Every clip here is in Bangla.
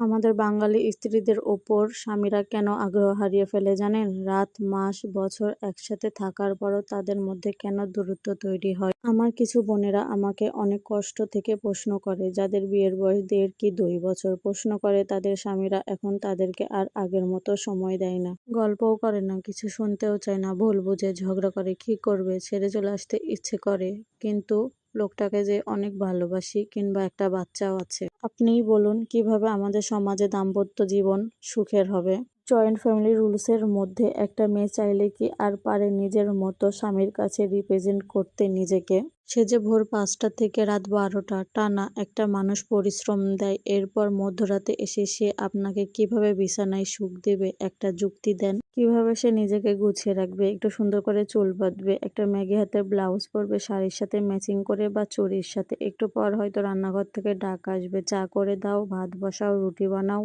আমাদের বাঙালি স্ত্রীদের ওপর স্বামীরা কেন আগ্রহ হারিয়ে ফেলে জানেন? রাত, মাস, বছর একসাথে থাকার পরও তাদের মধ্যে কেন দূরত্ব তৈরি হয়? আমার কিছু বোনেরা আমাকে অনেক কষ্ট থেকে প্রশ্ন করে, যাদের বিয়ের বয়স দেড় কি দুই বছর। প্রশ্ন করে, তাদের স্বামীরা এখন তাদেরকে আর আগের মতো সময় দেয় না। গল্পও করে না, কিছু শুনতেও চায় না, ভুল বুঝে ঝগড়া করে, কি করবে? ছেড়ে চলে আসতে ইচ্ছে করে, কিন্তু লোকটাকে যে অনেক ভালোবাসি কিংবা একটা বাচ্চাও আছে। আপনিই বলুন কীভাবে আমাদের সমাজে দাম্পত্য জীবন সুখের হবে। জয়েন্ট ফ্যামিলি রুলসের মধ্যে একটা মেয়ে চাইলে কি আর পারে নিজের মতো স্বামীর কাছে রিপ্রেজেন্ট করতে নিজেকে? সে যে ভোর পাঁচটা থেকে রাত বারোটা টানা একটা মানুষ পরিশ্রম দেয়, এরপর মধ্যরাতে এসে সে আপনাকে কীভাবে বিছানায় সুখ দেবে? একটা যুক্তি দেন। কীভাবে সে নিজেকে গুছিয়ে রাখবে? একটু সুন্দর করে চুল বাঁধবে, একটা ম্যাগি হাতে ব্লাউজ পরবে, শাড়ির সাথে ম্যাচিং করে বা চুরির সাথে। একটু পর হয়তো রান্নাঘর থেকে ডাক আসবে, চা করে দাও, ভাত বসাও, রুটি বানাও,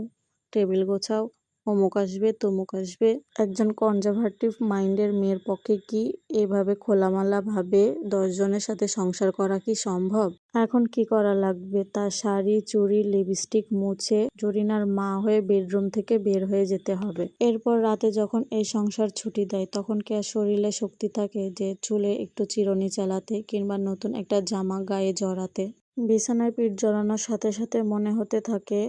টেবিল গোছাও। অমুক আসবে, তমুক আসবে। একজন কনজারভেটিভ মাইন্ডের মেয়ের পক্ষে কি এভাবে খোলামালা ভাবে দশজনের সাথে সংসার করা কি সম্ভব? এখন কি করা লাগবে? তার শাড়ি, চুড়ি লিপস্টিক মুছে জরিনার মা হয়ে বেডরুম থেকে বের হয়ে যেতে হবে। এরপর রাতে যখন এই সংসার ছুটি দেয়, তখন কি আর শরীরে শক্তি থাকে যে চুলে একটু চিরনি চালাতে কিংবা নতুন একটা জামা গায়ে জড়াতে? বিছানায় পিঠ জড়ানোর সাথে সাথে মনে হতে থাকে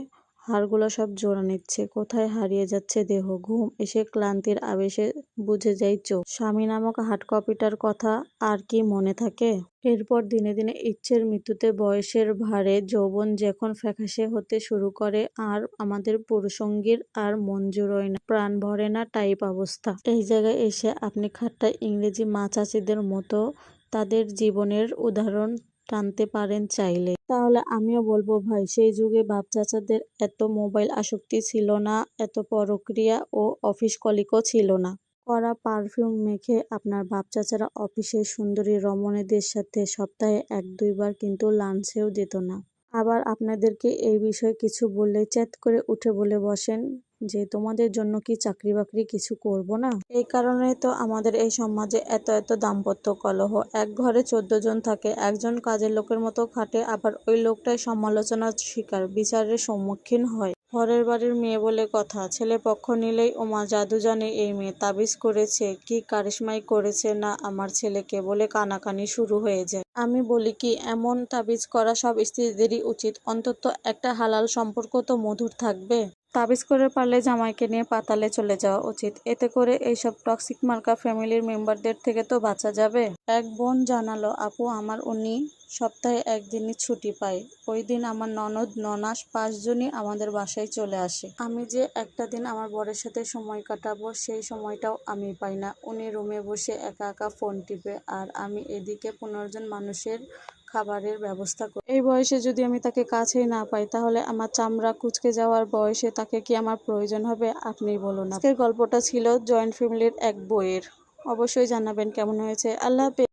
হাড়গুলো সব জোড়া নিচ্ছে। কোথায় হারিয়ে যাচ্ছে দেহ? ঘুম এসে ক্লান্তির আবেশে বুঝে যাই চোখ। স্বামী নামক হাট কপিটার কথা আর কি মনে থাকে? এরপর দিনে দিনে ইচ্ছের মৃত্যুতে বয়সের ভারে যৌবন যখন ফ্যাকাশে হতে শুরু করে, আর আমাদের পুরুষঙ্গীর আর মন জুড়োয় না, প্রাণ ভরে না টাইপ অবস্থা। এই জায়গায় এসে আপনি খাট্টা ইংরেজি মা চাচিদের মতো তাদের জীবনের উদাহরণ টানতে পারেন চাইলে। তাহলে আমিও বলব, ভাই, সেই যুগে বাপ চাচাদের এত মোবাইল আসক্তি ছিল না, এত পরক্রিয়া ও অফিস কলিকও ছিল না। কড়া পারফিউম মেখে আপনার বাপ চাচারা অফিসের সুন্দরী রমণীদের সাথে সপ্তাহে এক, দুইবার কিন্তু লাঞ্চেও যেত না। আবার আপনাদেরকে এই বিষয়ে কিছু বললে চ্যাট করে উঠে বলে বসেন যে তোমাদের জন্য কি চাকরি বাকরি কিছু করব না? এই কারণে তো আমাদের এই সমাজে এত এত দাম্পত্য কলহ। এক ঘরে চোদ্দ জন থাকে, একজন কাজের লোকের মতো খাটে, আবার ওই লোকটাই সমালোচনার শিকার, বিচারের সম্মুখীন হয়। ঘরের বাড়ির মেয়ে বলে কথা, ছেলে পক্ষ নিলেই, ওমা, জাদু জানে এই মেয়ে, তাবিজ করেছে, কি কারিশমাই করেছে না আমার ছেলেকে? বলে কানাকানি শুরু হয়ে যায়। আমি বলি কি, এমন তাবিজ করা সব স্ত্রীদেরই উচিত, অন্তত একটা হালাল সম্পর্ক তো মধুর থাকবে। তাবিজ করে পারলে জামাইকে নিয়ে পাতালে চলে যাওয়া উচিত। এতে করে এইসব টক্সিক মার্কা ফ্যামিলির মেম্বারদের থেকে তো বাঁচা যাবে। এক বোন জানালো, আপু, আমার উনি সপ্তাহে একদিনই ছুটি পায়। ওই দিন আমার ননদ, ননাস পাঁচজনই আমাদের বাসায় চলে আসে। আমি যে একটা দিন আমার বরের সাথে সময় কাটাবো, সেই সময়টাও আমি পাই না। উনি রুমে বসে একা একা ফোন টিপে, আর আমি এদিকে পনেরো জন মানুষের খাবারের ব্যবস্থা করি এই বয়সে যদি আমি তাকে কাছেই না পাই, তাহলে আমার চামড়া কুচকে যাওয়ার বয়সে তাকে কি আমার প্রয়োজন হবে? আপনি বলুন আজকের গল্পটা ছিল জয়েন্ট ফ্যামিলির এক বইয়ের। অবশ্যই জানাবেন কেমন হয়েছে। আল্লাহ